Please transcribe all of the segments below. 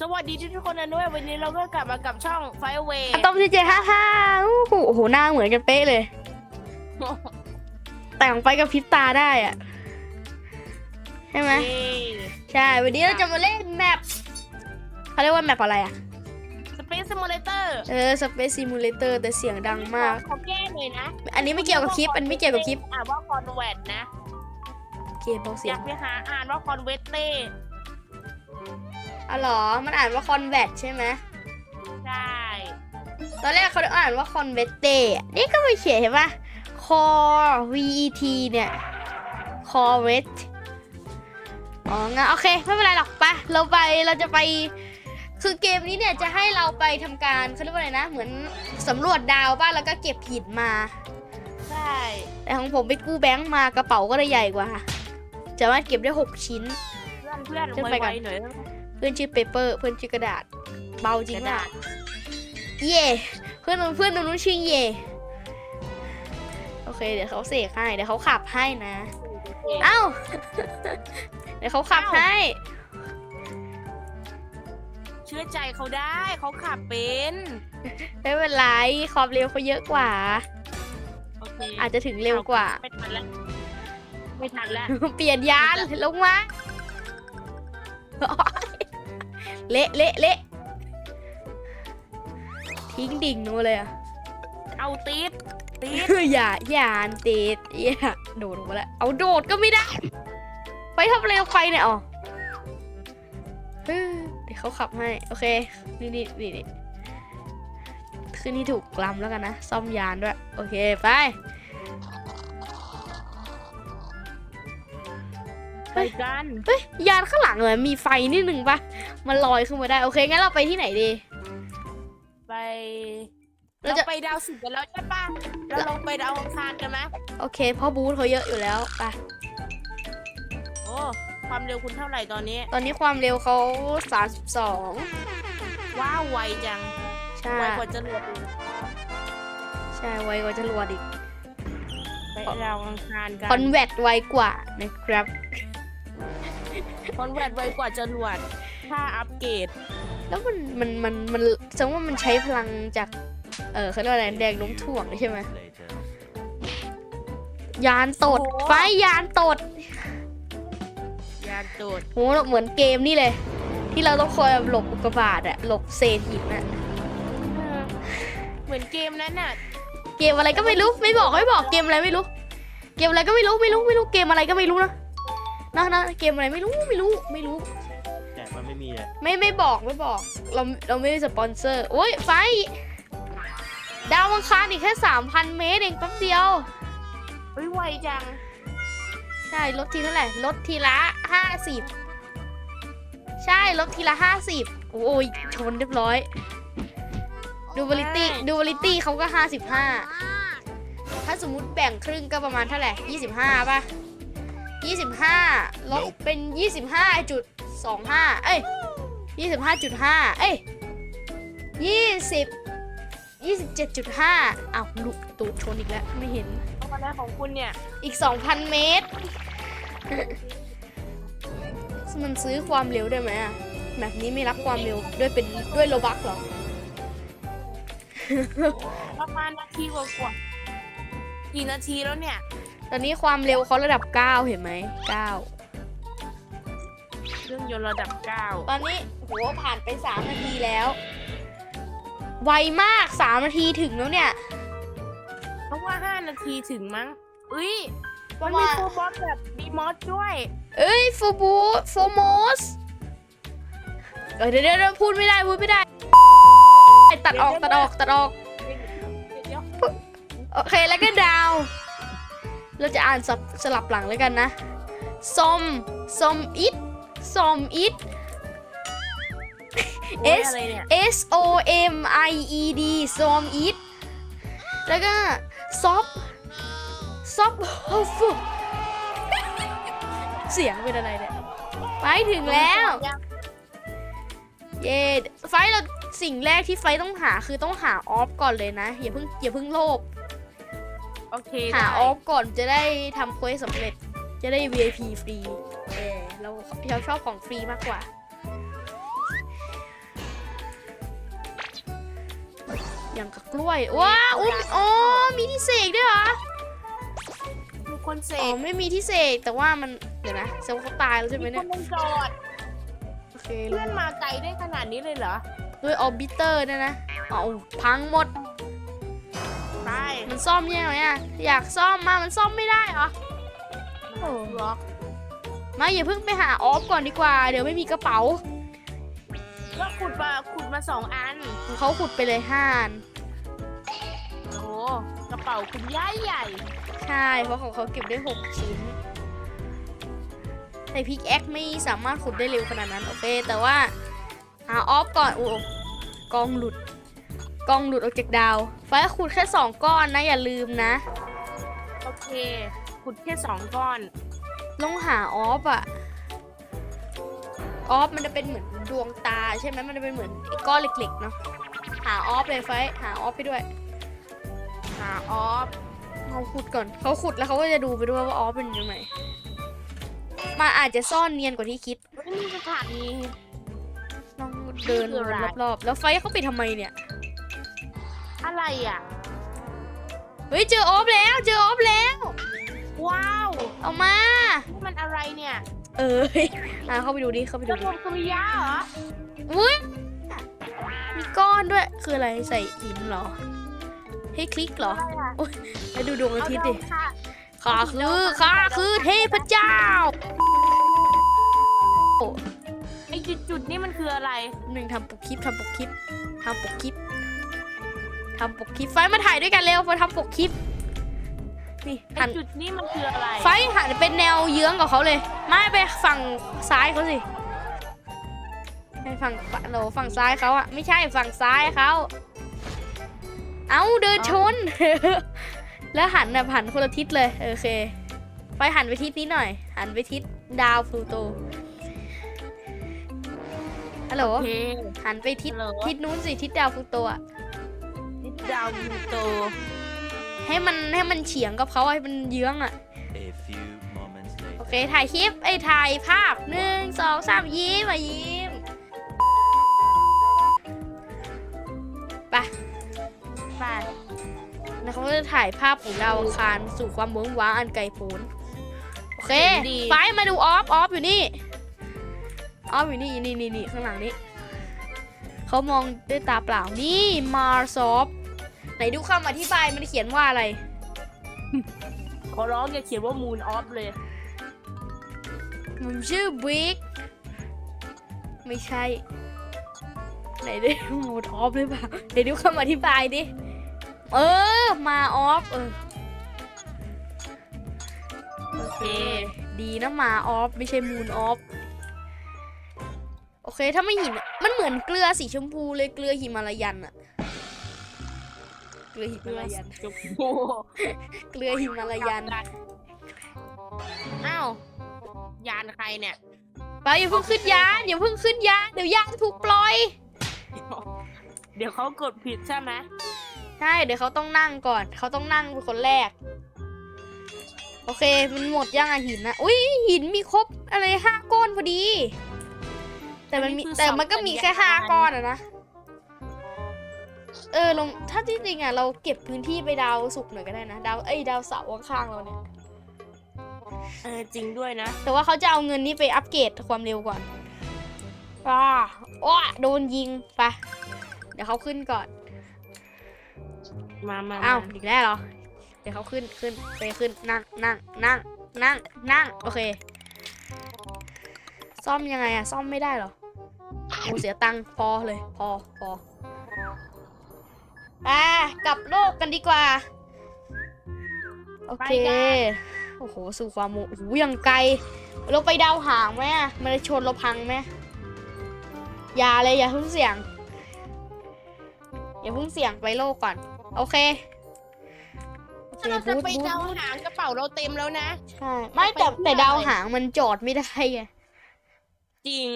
สวัสดีทุกคนนะด้วยวันนี้เราก็กลับมากับช่องไฟเวย์อะตอมซีเจห้าห้าโอ้โหโอ้โหหน้าเหมือนกันเป๊ะเลย แต่งไปกับพริบตาได้อะใช่ไหมใช่ วันนี้เราจะมาเล่นแมปเขาเรียกว่าแมปอะไรอะสเปซซิมูเลเตอร์เออ Space Simulator แต่เสียงดังมากขอแก้เลยนะ อันนี้ไม่เกี่ยวกับคลิป อันนี้ไม่เกี่ยวกับคลิปอ่านว่าคอนแวตนะ โอเคเบาเสีอยงยากไปหาอ่านว่าคอนเวตเต้ อ๋อเหรอ มันอ่านว่า Convert ใช่ไหมใช่ ตอนแรกเขาอ่านว่า Converte นี่ก็ไม่เขียนเห็นปะ Core VET เนี่ย Corvette อ๋องั้นโอเค ไม่เป็นไรหรอกไปะเราไปเราจะไปคือเกมนี้เนี่ยจะให้เราไปทำการเขาเรียกว่าอะไรนะ เหมือนสำรวจดาวบ้านแล้วก็เก็บหินมา ใช่ แต่ของผมไปกู้แบงค์มากระเป๋าก็เลยใหญ่กว่าสามารถเก็บได้ 6 ชิ้น เพื่อนเพื่อนขึ้นไวไปก่อนๆหน่อย เพื่อนชื่อเปเปอร์ เพื่อนชื่อกระดาษ เบาจริงกระอะดาษเย่เพื่อนเพื่อนตรงนู้นชื่อเย่โอเค เดี๋ยวเขาเสกให้ เดี๋ยวเขาขับให้นะ เอ้า เดี๋ยวเขาขับให้ เชื่อใจเขาได้ เขาขับเป็นไม่เป็นไรความเร็วเขาเยอะกว่าโอเคอาจจะถึงเร็วกว่า ไม่ทันแล้ว ไม่ทันแล้ว เปลี่ยนยานลงมา เละเละเละทิ้งดิ่งนูนเลยอะเอาติดติดอย่าอย่าอันติดอย่าโดดลงมาแล้วเอาโดดก็ไม่ได้ ไปทำอะไรลงไปเนี่ยอ๋อเฮ้ยเดี๋ยวเขาขับให้ โอเค นี่นี่นี่นี่ขึ้นที่ถูกลำแล้วกันนะ ซ่อมยานด้วย โอเค ไป ไปกันเฮ้ยยานข้างหลังเหมือนมีไฟนิดนึงปะมันลอยขึ้นมาได้โอเคงั้นเราไปที่ไหนดี ไปเราเราจะ ไปดาวศุกร์กันแล้วใช่ปะเราลงไปดาวอังคารกันไหมโอเคเพราะบูธเขาเยอะอยู่แล้วไปโอ้ความเร็วคุณเท่าไหร่ตอนนี้ ตอนนี้ความเร็วเขา32ว้าวไวจังใช่ไวกว่าจะรวดอีกใช่ไวกว่าจะรวดอีกไปดาวอังคารกันคอนแวตไวกว่านะครับ คอนแวตไวกว่าจะรวดถ้าอัปเกรดแล้วมันมันมันมันแสดงว่ามันใช้พลังจาก เออเขาเรียกว่าอะไรแดงโน้มถ่วงใช่ไหมยานตดไฟยานตดยานโดดโหเหมือนเกมนี่เลย ที่เราต้องคอยหลบอุกกาบาตอะหลบเศษหินอะเออเหมือนเกมนั้นน่ะเกมอะไรก็ไม่รู้ไม่บอกไม่บอกเกมอะไรไม่รู้ เกมอะไรก็ไม่รู้ไม่รู้ไม่รู้เกมอะไรก็ไม่รู้นะ นะนะเกมอะไรไม่รู้ไม่รู้ไม่รู้ แต่มันไม่มีเลยไม่ไม่บอกไม่บอก เราเราไม่ได้สปอนเซอร์โอ้ยไฟ ดาวอังคารอีกแค่สามพันเมตรเองแป๊บเดียว เฮ้ยไวจัง ใช่ลดทีเท่าไหร่ลดทีละห้าสิบใช่ลดทีละห้าสิบโอ้ยชนเรียบร้อยดูบริตี้ดูบริตี้เขาก็ห้าสิบห้าถ้าสมมุติแบ่งครึ่งก็ประมาณเท่าไหร่ยี่สิบห้าป่ะ ยี่สิบห้าลบเป็นยี่สิบห้าจุดสองห้าเอ้ยยี่สิบห้าจุดห้าเอ้ยยี่สิบยี่สิบเจ็ดจุดห้าอ้าวลุกตูดชนอีกแล้ว ไม่เห็น เอาอะไรของคุณเนี่ยอีก 2,000 เมตร มันซื้อความเร็วได้ไหมอะแบบนี้ไม่รับความเร็วด้วยเป็นด้วยโลบักหรอ ประมาณนาทีกว่าๆกี่นาทีแล้วเนี่ย ตอนนี้ความเร็วเขาระดับ 9 เห็นไหม9เครื่องยนต์ระดับเก้าตอนนี้โหผ่านไป 3 นาทีแล้ว ไวมาก 3 นาทีถึงแล้วเนี่ยเพราะว่าห้านาทีถึงมั้งอุ้ยปมัระนมีมาณโฟร์บอสแบบดีมอสด้วย เอ้ยโฟบูโฟมอสเออเดี๋ยวเดี๋ยวเดี๋ยวพูดไม่ได้พูดไม่ได้ ตัดออกตัดออกตัดออก เดี๋ยว โอเคแล้วก็ดาว เราจะอ่านสลับสลับหลังแล้วกันนะซอมซอมอิดซอมอิดโอ้ย S อะไรเนี่ย S O M I E D ซอมอิดแล้วก็ซอฟซอฟเสียงเป็นอะไรเนี่ยไปถึงแล้ว เย้ไฟท์เราสิ่งแรกที่ไฟท์ต้องหาคือต้องหาออฟก่อนเลยนะ อย่าเพิ่งอย่าเพิ่งโลภ โอเคหาได้ออฟก่อนจะได้ทำควสสำเร็จ จะได้ VIP ฟรีเราเราชอบของฟรีมากกว่า อย่างกับกล้วย ว้าอุ้มอ๋อมีที่เสกด้วยเหรอ มีคนเสกอ๋อไม่มีที่เสกแต่ว่ามัน เดี๋ยวนะเซลล์เขาตายแล้วใช่ไหมเนี่ยนลงจอดอเเพื่อนมาไกลได้ขนาดนี้เลยเหรอ ด้วยออบิเตอร์เนี่ยนะอ๋อพังหมด ใช่มันซ่อมยังไงอะอยากซ่อมมามันซ่อมไม่ได้เหรอโอ้ล็อกมาอย่าเพิ่งไปหาออฟก่อนดีกว่า เดี๋ยวไม่มีกระเป๋า ก็ขุดมาขุดมาสองอันเขาขุดไปเลยห้าอันโอ้กระเป๋าคุณย่ายใหญ่ ใช่เพราะของเขาเก็บได้6ชิ้นแต่พิกแอคไม่สามารถขุดได้เร็วขนาดนั้นโอเคแต่ว่าหาออฟก่อนโอ้กองหลุด กองหลุดออกจากดาวไฟขุดแค่2ก้อนนะอย่าลืมนะ โอเค ขุดแค่สองก้อนต้องหาออฟอะออฟมันจะเป็นเหมือนดวงตาใช่ไหมมันจะเป็นเหมือนไอ้ก้อนเล็กๆเนาะหาออฟเลยไฟหาออฟไปด้วย หาออฟเขาขุดก่อนเขาขุดแล้วเขาก็จะดูไปด้วยว่าออฟเป็นยังไงมันอาจจะซ่อนเนียนกว่าที่คิดไม่มีสถานีลองเดินนี่คืออะไรรอบๆแล้วไฟเขาไปทำไมเนี่ย อะไรอะ เฮ้ยเจอออฟแล้ว เจอออฟแล้ว ว้าวเอามา นี่มันอะไรเนี่ยเอออะเข้าไปดูดิเข้าไปกดูระดิทงสุริยะเหรออุ้ยมีก้อนด้วยคืออะไรใส่หินเหรอ ให้คลิกเหรออะไรอะไปดูดวงอาทิตย์ดิเาค่ะข้าคือข้าคือเทพเจ้า ไอจุดๆนี่มันคืออะไร หนึ่งทำปกคลิปทำปกคลิปทำปกคลิปทำปกคลิปไฟมาถ่ายด้วยกันเร็วมาทำปกคลิป นี่ไอหันจุดนี่มันคืออะไร ไฟหันเป็นแนวเยื้องกับเขาเลย ไม่ไปฝั่งซ้ายเขาสิไปฝั่งโหนฝั่งซ้ายเขาอะไม่ใช่ฝั่งซ้ายเขาเอาเดินชน แล้วหันแบบหันคนละทิศเลยโอเค ไปหันไปทิศนี้หน่อย หันไปทิศดาวพลูโตฮัลโหลโอเคหันไปทิศฮัลโหลทิศนู้นสิทิศดาวพลูโตอะนิ ดดาวยูโต ให้มันให้มันเฉียงกับเขาให้มันเยื้องอะ A few moments โอ later. เค ถ่ายคลิปไอ้ยถ่ายภาพหนึ่งสองสามยิ้มมายิ้มไปไปแล้วเขาก็จะถ่ายภาพของดาวอังคารสู่ความเวิ้งว้างอันไกลโพ้นโอเคดี ไปมาดูออฟออฟอยู่นี่ออฟอยู่นี่นี่นี่นี่ข้างหลังนี้เขามองด้วยตาเปล่านี่มาร์ซอฟ ไหนดูคำอธิบายมันเขียนว่าอะไร ขอร้องอย่าเขียนว่ามูนออฟเลยมันชื่อบิ๊กไม่ใช่ ไหนได้โหมดออฟหรือเปล่าไหนดูคำอธิบายดิ เออ มาออฟเออ โอเค ดีนะมาออฟไม่ใช่มูนออฟ โอเค ถ้าไม่หินอะมันเหมือนเกลือสีชมพูเลยเกลือหิมาลายันอะเก ลือหิเพื่มาอลายันจุกโอ้เกลือหิมาลายันอ้าวยานใครเนี่ยไปอย่าเพิ่งขึ้นยานอย่าเพิ่งขึ้นยานเดี๋ยวยานจะถูกปล่อย เดี๋ยวเขากดผิดใช่ไหมใช่เดี๋ยวเขาต้องนั่งก่อน เขาต้องนั่งเป็นคนแรก โอเคมันหมดยังอะหินนะอุ้ยหินมีครบอะไรห้าก้อนพอดี แต่มันมีแต่มันก็มีแค่ห้าก้อนอะนะ เออลงถ้าจริงๆอะเราเก็บพื้นที่ไปดาวสุกร์หน่อยก็ได้นะดาวเอ้ยดาวเสาร์ข้างๆเราเนี่ยเออจริงด้วยนะ แต่ว่าเขาจะเอาเงินนี้ไปอัปเกรดความเร็วก่อนว้าว้าโดนยิงไปะเดี๋ยวเขาขึ้นก่อน มามาอ้าวมาอีกแล้วเหรอ เดี๋ยวเขาขึ้นขึ้นไปขึ้นนั่งนั่งนั่งนั่งนั่งโอเค ซ่อมยังไงอะซ่อมไม่ได้เหรอโอ้เสียตังค์พอเลย พอพอ อ่กลับโลกกันดีกว่า โอเคโอ้โห สู่ความโมโอ้โหยังไกล เราไปดาวหางไหมอะมันจะชนเราพังไหมอย่าเลยอย่าเพิ่งเสี่ยง อย่าเพิ่งเสี่ยงไปโลกก่อน โอเคโอเคถ้าเราจะบูทไปบูทดาวหางกระเป๋าเราเต็มแล้วนะ ใช่ ไม่แต่ไปเพื่อแต่ดาวอะไร หางมันจอดไม่ได้ไง จริง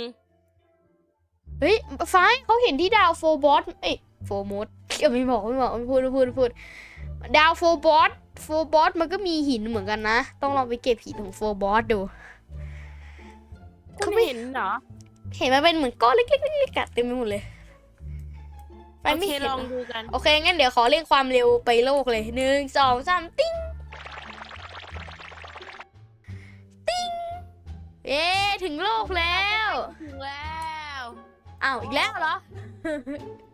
เฮ้ยไฟายเขาเห็นที่ดาวโฟบอสเอ้ยโฟมด เดี๋ยวไม่บอกไม่บอกไม่พูดไม่พูดไม่พูดดาวโฟบอสโฟบอสมันก็มีหินเหมือนกันนะ ต้องลองไปเก็บหินของโฟบอสดูเขาไม่เห็นเหรอ เห็นมันเป็นเหมือนก้อนเล็กๆๆๆอะเต็มไปหมดเลยไปไม่โอเคเห็นลองอะดูกัน โอเค งั้นเดี๋ยวขอเร่งความเร็วไปโลกเลยหนึ่งสองสามติ้งติ้งเย้ถึงโลกแล้ว ถึงแล้วอ้าวอีกแล้วเหรอ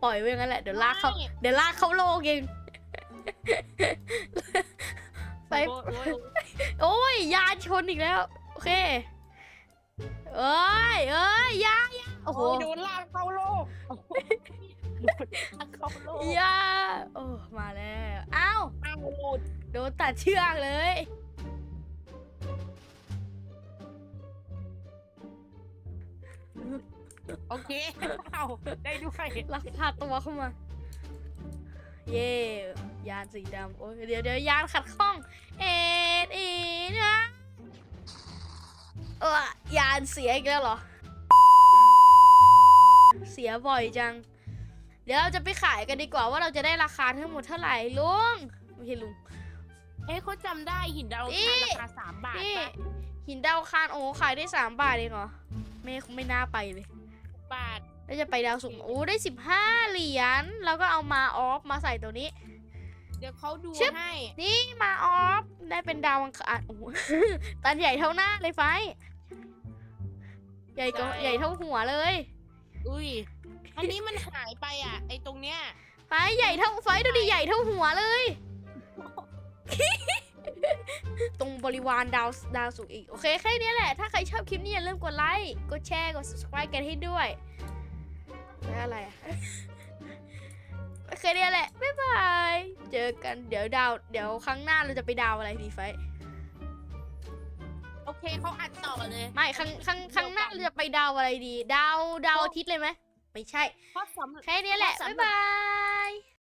ปล่อยไว้อย่างนั้นแหละ เดี๋ยวลากเขาไม่เดี๋ยวลากเข้าโลกเอง ไป โอ้ยโอ้ยโอ้ยยานชนอีกแล้ว โอเค เอ้ยเอ้ยยานยานโอ้โอ้โหโหโดนลากเข้าโลกโอ้โหโดนลากเข้าโลกยาโอ้มาแล้ว อ้าว อ้าวหลุดโดนตัดเชือกเลย โอเคเอาได้ด้วยลักพาตัวเข้ามา เย่ยานสีดำโอ้ยเดี๋ยวเดี๋ยวยานขัดข้อง เอ็ดอีนะเออยานเสียอีกแล้วเหรอ เสียบ่อยจัง เดี๋ยวเราจะไปขายกันดีกว่าว่าเราจะได้ราคาทั้งหมดเท่าไหร่ลุงไม่ใช่ลุง เอ้ยเขาจำได้หินดาวอังนี่คารราคาสามบาทนี่ปะหินดาวอังคารโอ้ขายได้สามบาทเองเหรอไม่ไม่น่าไปเลย บาท แล้วจะไปดาวสุกร์โอ้ได้สิบห้าเหรียญ แล้วก็เอามาออฟมาใส่ตัวนี้ เดี๋ยวเขาดูชึบ ให้ นี่มาออฟได้เป็นดาวอังคารโอ้โห ตันใหญ่เท่าหน้าเลยไฟ ใหญ่ก็ใหญ่เท่าหัวเลย อุ้ย อันนี้มันหายไปอะ ไอตรงเนี้ย ไฟใหญ่เท่าไฟดูดิใหญ่เท่าหัวเลย ตรงบริวารดาวดาวสุกร์อีก โอเค แค่นี้แหละ ถ้าใครชอบคลิปนี้อย่าลืมกดไลค์ กดแชร์ กด subscribe กันให้ด้วย แล้วอะไรอะโอเคเนี่ยแหละ บ๊ายบาย เจอกันเดี๋ยวดาว เดี๋ยวครั้งหน้าเราจะไปดาวอะไรดีไฟ โอเคเขาอัดต่อเลยไม่ครั้งครั้งครั้งหน้าเราจะไปดาวอะไรดี ดาวดาวอาทิตย์เลยไหมไม่ใช่ เพราะสำแค่นี้แหละ บ๊ายบาย